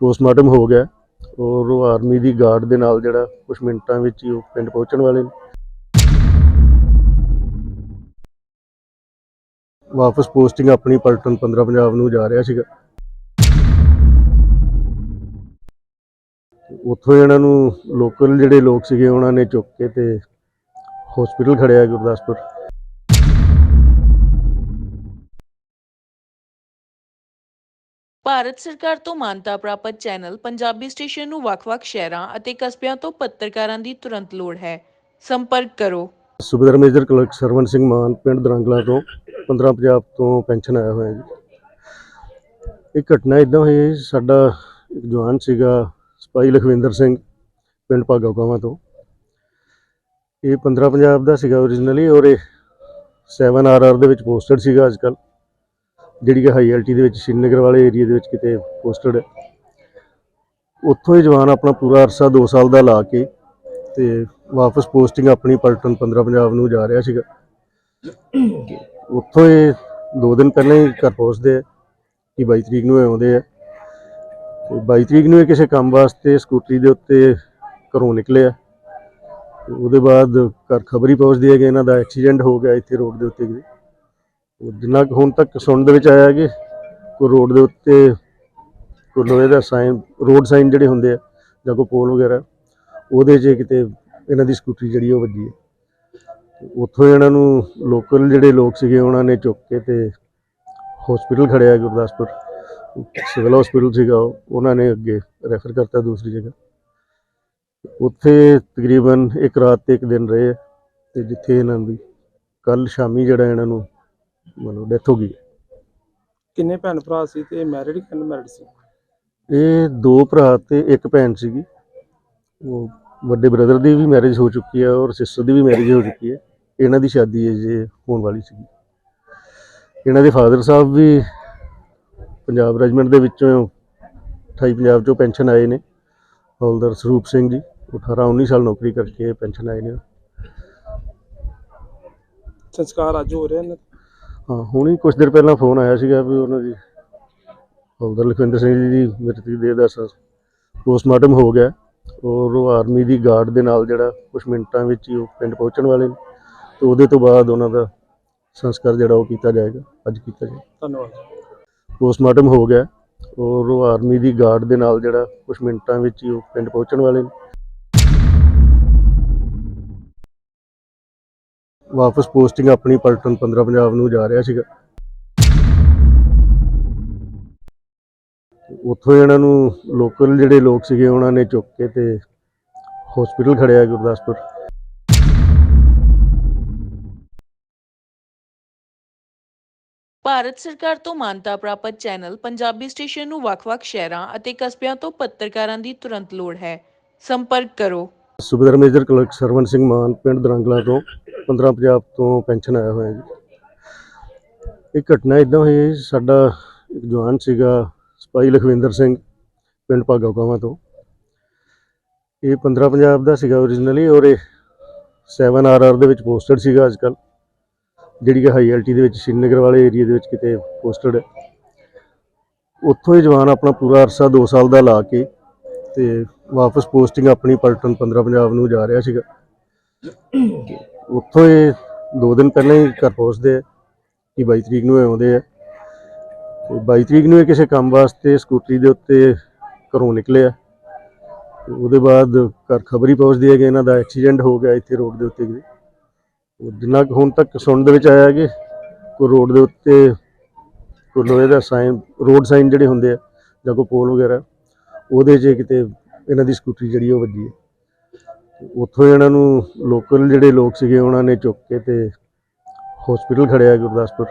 Postmortem ਹੋ ਗਿਆ ਔਰ ਉਹ ਆਰਮੀ ਦੀ ਗਾਰਡ ਦੇ ਨਾਲ ਜਿਹੜਾ ਕੁਝ ਮਿੰਟਾਂ ਵਿੱਚ ਹੀ ਉਹ ਪਿੰਡ ਪਹੁੰਚਣ ਵਾਲੇ ਨੇ। ਵਾਪਸ ਪੋਸਟਿੰਗ ਆਪਣੀ ਪਲਟਨ 15 ਪੰਜਾਬ ਨੂੰ ਜਾ ਰਿਹਾ ਸੀਗਾ। ਉੱਥੋਂ ਇਹਨਾਂ ਨੂੰ ਲੋਕਲ ਜਿਹੜੇ ਲੋਕ ਸੀਗੇ ਉਹਨਾਂ ਨੇ ਚੁੱਕ ਕੇ ਤੇ ਹਸਪੀਟਲ ਖੜਿਆ ਗੁਰਦਾਸਪੁਰ। ਭਾਰਤ ਸਰਕਾਰ ਤੋਂ ਮਾਨਤਾ ਪ੍ਰਾਪਤ ਚੈਨਲ ਪੰਜਾਬੀ ਸਟੇਸ਼ਨ ਨੂੰ ਵੱਖ-ਵੱਖ ਸ਼ਹਿਰਾਂ ਅਤੇ ਕਸਬਿਆਂ ਤੋਂ ਪੱਤਰਕਾਰਾਂ ਦੀ ਤੁਰੰਤ ਲੋੜ ਹੈ। ਸੰਪਰਕ ਕਰੋ। ਸੁਬੇਦਾਰ ਮੇਜਰ ਕਲਰਕ ਸਰਵਨ ਸਿੰਘ ਮਾਨ ਪਿੰਡ ਦਰੰਗਲਾ ਤੋਂ 15 ਪੰਜਾਬ ਤੋਂ ਪੈਨਸ਼ਨ ਆਇਆ ਹੋਇਆ ਜੀ। ਇਹ ਘਟਨਾ ਇਦਾਂ ਹੋਈ ਹੈ ਸਾਡਾ ਇੱਕ ਜਵਾਨ ਸੀਗਾ ਸਪਾਈ ਲਖਵਿੰਦਰ ਸਿੰਘ ਪਿੰਡ ਭਾਗਾਵਾਂ ਤੋਂ। ਇਹ 15 ਪੰਜਾਬ ਦਾ ਸੀਗਾ origignally ਔਰ ਇਹ 7 ਆਰਆਰ ਦੇ ਵਿੱਚ ਪੋਸਟਡ ਸੀਗਾ ਅੱਜਕੱਲ ਜਿਹੜੀ ਕਿ ਹਾਈ ਐਲਟੀ ਦੇ ਵਿੱਚ ਸ਼੍ਰੀਨਗਰ ਵਾਲੇ ਏਰੀਆ ਦੇ ਵਿੱਚ ਕਿਤੇ ਪੋਸਟਡ ਹੈ। ਉੱਥੋਂ ਇਹ ਜਵਾਨ ਆਪਣਾ ਪੂਰਾ ਅਰਸਾ 2 ਸਾਲ ਦਾ ਲਾ ਕੇ ਤੇ ਵਾਪਸ ਪੋਸਟਿੰਗ ਆਪਣੀ ਪਲਟਨ 15 ਪੰਜਾਬ ਨੂੰ ਜਾ ਰਿਹਾ ਸੀਗਾ। ਉੱਥੋਂ ਇਹ ਦੋ ਦਿਨ ਪਹਿਲਾਂ ਹੀ ਘਰ ਪਹੁੰਚਦੇ ਆ ਕਿ 22 ਤਰੀਕ ਨੂੰ ਇਹ ਆਉਂਦੇ ਆ। ਤੇ 22 ਤਰੀਕ ਨੂੰ ਇਹ ਕਿਸੇ ਕੰਮ ਵਾਸਤੇ ਸਕੂਟਰੀ ਦੇ ਉੱਤੇ ਘਰੋਂ ਨਿਕਲੇ ਆ। ਉਹਦੇ ਬਾਅਦ ਘਰ ਖਬਰ ਹੀ ਪਹੁੰਚਦੀ ਹੈ ਕਿ ਇਹਨਾਂ ਦਾ ਐਕਸੀਡੈਂਟ ਹੋ ਗਿਆ ਇੱਥੇ ਰੋਡ ਦੇ ਉੱਤੇ। ਕਿਤੇ ਉਹ ਜਿੰਨਾ ਕੁ ਹੁਣ ਤੱਕ ਸੁਣਨ ਦੇ ਵਿੱਚ ਆਇਆ ਕਿ ਕੋਈ ਰੋਡ ਦੇ ਉੱਤੇ ਕੋਈ ਲੋਹੇ ਦਾ ਸਾਈਨ, ਰੋਡ ਸਾਈਨ ਜਿਹੜੇ ਹੁੰਦੇ ਆ ਜਾਂ ਕੋਈ ਪੋਲ ਵਗੈਰਾ, ਉਹਦੇ 'ਚ ਕਿਤੇ ਇਹਨਾਂ ਦੀ ਸਕੂਟਰੀ ਜਿਹੜੀ ਉਹ ਵੱਜੀ ਹੈ ਉੱਥੋਂ ਇਹਨਾਂ ਨੂੰ ਲੋਕਲ ਜਿਹੜੇ ਲੋਕ ਸੀਗੇ ਉਹਨਾਂ ਨੇ ਚੁੱਕ ਕੇ ਤੇ ਹਸਪੀਟਲ ਖੜਿਆ ਗੁਰਦਾਸਪੁਰ। ਸਿਵਲ ਹਸਪੀਟਲ ਸੀਗਾ ਉਹਨਾਂ ਨੇ ਅੱਗੇ ਰੈਫਰ ਕਰਤਾ ਦੂਸਰੀ ਜਗ੍ਹਾ। ਉੱਥੇ ਤਕਰੀਬਨ ਇੱਕ ਰਾਤ ਤੇ ਇੱਕ ਦਿਨ ਰਹੇ ਆ ਤੇ ਜਿੱਥੇ ਇਹਨਾਂ ਦੀ ਕੱਲ ਸ਼ਾਮੀ ਜਿਹੜਾ ਇਹਨਾਂ ਨੂੰ ਮਤਲਬ ਡੈਥ ਹੋ ਗਈ ਕਿੰਨੇ ਭੈਣ ਭਰਾ ਸੀ ਤੇ ਮੈਰਿਡ ਕਿ ਅਨਮੈਰਿਡ ਸੀ? ਇਹ ਦੋ ਭਰਾ ਤੇ ਇੱਕ ਭੈਣ ਸੀਗੀ। ਉਹ ਵੱਡੇ ਬ੍ਰਦਰ ਦੀ ਵੀ ਮੈਰਿਜ ਹੋ ਚੁੱਕੀ ਹੈ ਔਰ ਸਿਸਟਰ ਦੀ ਵੀ ਮੈਰਿਜ ਹੋ ਚੁੱਕੀ ਹੈ। ਇਹਨਾਂ ਦੀ ਸ਼ਾਦੀ ਹੈ ਜੇ ਹੋਣ ਵਾਲੀ ਸੀਗੀ। ਇਹਨਾਂ ਦੇ ਫਾਦਰ ਸਾਹਿਬ ਵੀ ਪੰਜਾਬ ਰੈਜੀਮੈਂਟ ਦੇ ਵਿੱਚੋਂ 28 ਪੰਜਾਬ ਚੋਂ ਪੈਨਸ਼ਨ ਆਏ ਨੇ। ਹੌਲਦਾਰ ਸਰੂਪ ਸਿੰਘ ਜੀ ਉਹ 18 19 ਸਾਲ ਨੌਕਰੀ ਕਰਕੇ ਪੈਨਸ਼ਨ ਆਏ ਨੇ। ਸੰਸਕਾਰ ਅੱਜ ਹੋ ਰਿਹਾ ਦਾ। ਹਾਂ ਹੁਣੀ ਕੁਝ ਦਿਨ ਪਹਿਲਾਂ ਫੋਨ ਆਇਆ ਸੀਗਾ ਵੀ ਉਹਨਾਂ ਦੀ ਹੌਲਦਾਰ ਲਖਵਿੰਦਰ ਸਿੰਘ ਜੀ ਦੀ ਮ੍ਰਿਤਕ ਦੇਹ ਦਾ ਪੋਸਟਮਾਰਟਮ ਹੋ ਗਿਆ। ਔਰ ਉਹ ਆਰਮੀ ਦੀ ਗਾਰਡ ਦੇ ਨਾਲ ਜਿਹੜਾ ਕੁਝ ਮਿੰਟਾਂ ਵਿੱਚ ਹੀ ਉਹ ਪਿੰਡ ਪਹੁੰਚਣ ਵਾਲੇ ਨੇ। ਤੇ ਉਹਦੇ ਤੋਂ ਬਾਅਦ ਉਹਨਾਂ ਦਾ ਸੰਸਕਾਰ ਜਿਹੜਾ ਉਹ ਕੀਤਾ ਜਾਏਗਾ ਅੱਜ ਕੀਤਾ ਜਾਏਗਾ। ਧੰਨਵਾਦ। ਪੋਸਟਮਾਰਟਮ ਹੋ ਗਿਆ। ਔਰ ਉਹ ਆਰਮੀ ਦੀ ਗਾਰਡ ਦੇ ਨਾਲ ਜਿਹੜਾ ਕੁਝ ਮਿੰਟਾਂ ਵਿੱਚ ਹੀ ਉਹ ਪਿੰਡ ਪਹੁੰਚਣ ਵਾਲੇ ਨੇ। ਵਾਪਸ ਪੋਸਟਿੰਗ ਆਪਣੀ ਪਲਟਨ 15 ਪੰਜਾਬ ਨੂੰ ਜਾ ਰਿਹਾ ਸੀਗਾ। ਉੱਥੋਂ ਇਹਨਾਂ ਨੂੰ ਲੋਕਲ ਜਿਹੜੇ ਲੋਕ ਸੀਗੇ ਉਹਨਾਂ ਨੇ ਚੁੱਕ ਕੇ ਤੇ ਹਸਪੀਟਲ ਖੜਿਆ ਗੁਰਦਾਸਪੁਰ। ਭਾਰਤ ਸਰਕਾਰ ਤੋਂ ਮਾਨਤਾ ਪ੍ਰਾਪਤ ਚੈਨਲ ਪੰਜਾਬੀ ਸਟੇਸ਼ਨ ਨੂੰ ਵੱਖ-ਵੱਖ ਸ਼ਹਿਰਾਂ ਅਤੇ ਕਸਬਿਆਂ ਤੋਂ ਪੱਤਰਕਾਰਾਂ ਦੀ ਤੁਰੰਤ ਲੋੜ ਹੈ। ਸੰਪਰਕ ਕਰੋ। ਸੁਬੇਦਾਰ ਮੇਜਰ ਕਲਰਕ ਸਰਵਨ ਸਿੰਘ ਮਾਨ ਪਿੰਡ ਦਰੰਗਲਾ ਤੋਂ 15 ਪੰਜਾਬ ਤੋਂ ਪੈਨਸ਼ਨ ਆਇਆ ਹੋਇਆ ਜੀ। ਇਹ ਘਟਨਾ ਇਦਾਂ ਹੋਈ ਹੈ ਜੀ, ਸਾਡਾ ਇੱਕ ਜਵਾਨ ਸੀਗਾ ਸਿਪਾਹੀ ਲਖਵਿੰਦਰ ਸਿੰਘ ਪਿੰਡ ਭਾਗਾਵਾਂ ਤੋਂ। ਇਹ 15 ਪੰਜਾਬ ਦਾ ਸੀਗਾ origignally ਔਰ ਇਹ 7 ਆਰਆਰ ਦੇ ਵਿੱਚ ਪੋਸਟਡ ਸੀਗਾ ਅੱਜਕੱਲ ਜਿਹੜੀ ਕਿ ਹਾਈ ਐਲਟੀ ਦੇ ਵਿੱਚ ਸ਼੍ਰੀਨਗਰ ਵਾਲੇ ਏਰੀਆ ਦੇ ਵਿੱਚ ਕਿਤੇ ਪੋਸਟਡ ਹੈ। ਉੱਥੋਂ ਇਹ ਜਵਾਨ ਆਪਣਾ ਪੂਰਾ ਅਰਸਾ 2 ਸਾਲ ਦਾ ਲਾ ਕੇ ਤੇ ਵਾਪਸ ਪੋਸਟਿੰਗ ਆਪਣੀ ਪਲਟਨ 15 ਪੰਜਾਬ ਨੂੰ ਜਾ ਰਿਹਾ ਸੀਗਾ। ਉੱਥੋਂ ਇਹ ਦੋ ਦਿਨ ਪਹਿਲਾਂ ਹੀ ਘਰ ਪਹੁੰਚਦੇ ਆ ਕਿ 22 ਤਰੀਕ ਨੂੰ ਇਹ ਆਉਂਦੇ ਆ। ਤੇ 22 ਤਰੀਕ ਨੂੰ ਇਹ ਕਿਸੇ ਕੰਮ ਵਾਸਤੇ ਸਕੂਟਰੀ ਦੇ ਉੱਤੇ ਘਰੋਂ ਨਿਕਲੇ ਆ। ਉਹਦੇ ਬਾਅਦ ਘਰ ਖਬਰੀ ਪਹੁੰਚਦੀ ਹੈ ਕਿ ਇਹਨਾਂ ਦਾ ਐਕਸੀਡੈਂਟ ਹੋ ਗਿਆ ਇੱਥੇ ਰੋਡ ਦੇ ਉੱਤੇ ਕਿਤੇ ਉਹ ਜਿੰਨਾ ਕੁ ਹੁਣ ਤੱਕ ਸੁਣਨ ਦੇ ਵਿੱਚ ਆਇਆ ਕਿ ਕੋਈ ਰੋਡ ਦੇ ਉੱਤੇ ਕੋਈ ਲੋਹੇ ਦਾ ਸਾਈਨ, ਰੋਡ ਸਾਈਨ ਜਿਹੜੇ ਹੁੰਦੇ ਆ ਜਾਂ ਕੋਈ ਪੋਲ ਵਗੈਰਾ, ਉਹਦੇ 'ਚ ਕਿਤੇ ਇਹਨਾਂ ਦੀ ਸਕੂਟਰੀ ਜਿਹੜੀ ਉਹ ਵੱਜੀ ਹੈ। ਉੱਥੋਂ ਇਹਨਾਂ ਨੂੰ ਲੋਕਲ ਜਿਹੜੇ ਲੋਕ ਸੀਗੇ ਉਹਨਾਂ ਨੇ ਚੁੱਕ ਕੇ ਤੇ ਹਸਪੀਟਲ ਖੜਿਆ ਗੁਰਦਾਸਪੁਰ।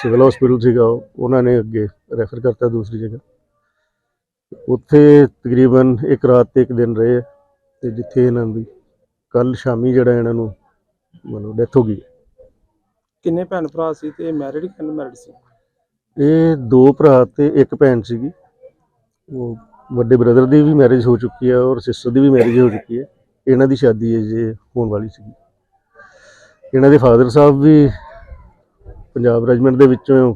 ਸਿਵਲ ਹਸਪੀਟਲ ਸੀਗਾ ਉਹ, ਉਹਨਾਂ ਨੇ ਅੱਗੇ ਰੈਫਰ ਕਰਤਾ ਦੂਸਰੀ ਜਗ੍ਹਾ। ਉੱਥੇ ਤਕਰੀਬਨ ਇੱਕ ਰਾਤ ਤੇ ਇੱਕ ਦਿਨ ਰਹੇ ਤੇ ਜਿੱਥੇ ਇਹਨਾਂ ਦੀ ਕੱਲ ਸ਼ਾਮੀ ਜਿਹੜਾ ਇਹਨਾਂ ਨੂੰ ਮਤਲਬ ਡੈਥ ਹੋ ਗਈ ਕਿੰਨੇ ਭੈਣ ਭਰਾ ਸੀ ਤੇ ਮੈਰਿਡ ਕਿ ਅਨਮੈਰਿਡ ਸੀ? ਇਹ ਦੋ ਭਰਾ ਤੇ ਇੱਕ ਭੈਣ ਸੀਗੀ। ਉਹ ਵੱਡੇ ਬ੍ਰਦਰ ਦੀ ਵੀ ਮੈਰਿਜ ਹੋ ਚੁੱਕੀ ਹੈ ਔਰ ਸਿਸਟਰ ਦੀ ਵੀ ਮੈਰਿਜ ਹੋ ਚੁੱਕੀ ਹੈ। ਇਹਨਾਂ ਦੀ ਸ਼ਾਦੀ ਹੈ ਜੇ ਹੋਣ ਵਾਲੀ ਸੀਗੀ। ਇਹਨਾਂ ਦੇ ਫਾਦਰ ਸਾਹਿਬ ਵੀ ਪੰਜਾਬ ਰੈਜੀਮੈਂਟ ਦੇ ਵਿੱਚੋਂ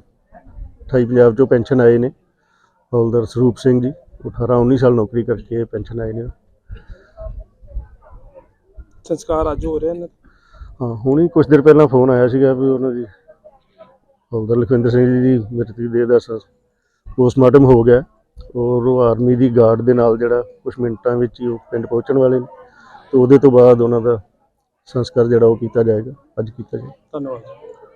28 ਪੰਜਾਬ ਚੋਂ ਪੈਨਸ਼ਨ ਆਏ ਨੇ। ਹੌਲਦਾਰ ਸਰੂਪ ਸਿੰਘ ਜੀ ਉਹ 18 19 ਸਾਲ ਨੌਕਰੀ ਕਰਕੇ ਪੈਨਸ਼ਨ ਆਏ ਨੇ। ਸੰਸਕਾਰ ਅੱਜ ਹੋ ਰਿਹਾ ਦਾ। ਹਾਂ ਹੁਣੀ ਕੁਝ ਦਿਨ ਪਹਿਲਾਂ ਫੋਨ ਆਇਆ ਸੀਗਾ ਵੀ ਉਹਨਾਂ ਦੀ ਹੌਲਦਾਰ ਲਖਵਿੰਦਰ ਸਿੰਘ ਜੀ ਦੀ ਮ੍ਰਿਤਕ ਦੇਹ ਦਾ ਪੋਸਟਮਾਰਟਮ ਹੋ ਗਿਆ। ਔਰ ਉਹ ਆਰਮੀ ਦੀ ਗਾਰਡ ਦੇ ਨਾਲ ਜਿਹੜਾ ਕੁਝ ਮਿੰਟਾਂ ਵਿੱਚ ਹੀ ਉਹ ਪਿੰਡ ਪਹੁੰਚਣ ਵਾਲੇ ਨੇ। ਤੇ ਉਹਦੇ ਤੋਂ ਬਾਅਦ ਉਹਨਾਂ ਦਾ ਸੰਸਕਾਰ ਜਿਹੜਾ ਉਹ ਕੀਤਾ ਜਾਏਗਾ, ਅੱਜ ਕੀਤਾ ਜਾਏਗਾ। ਧੰਨਵਾਦ।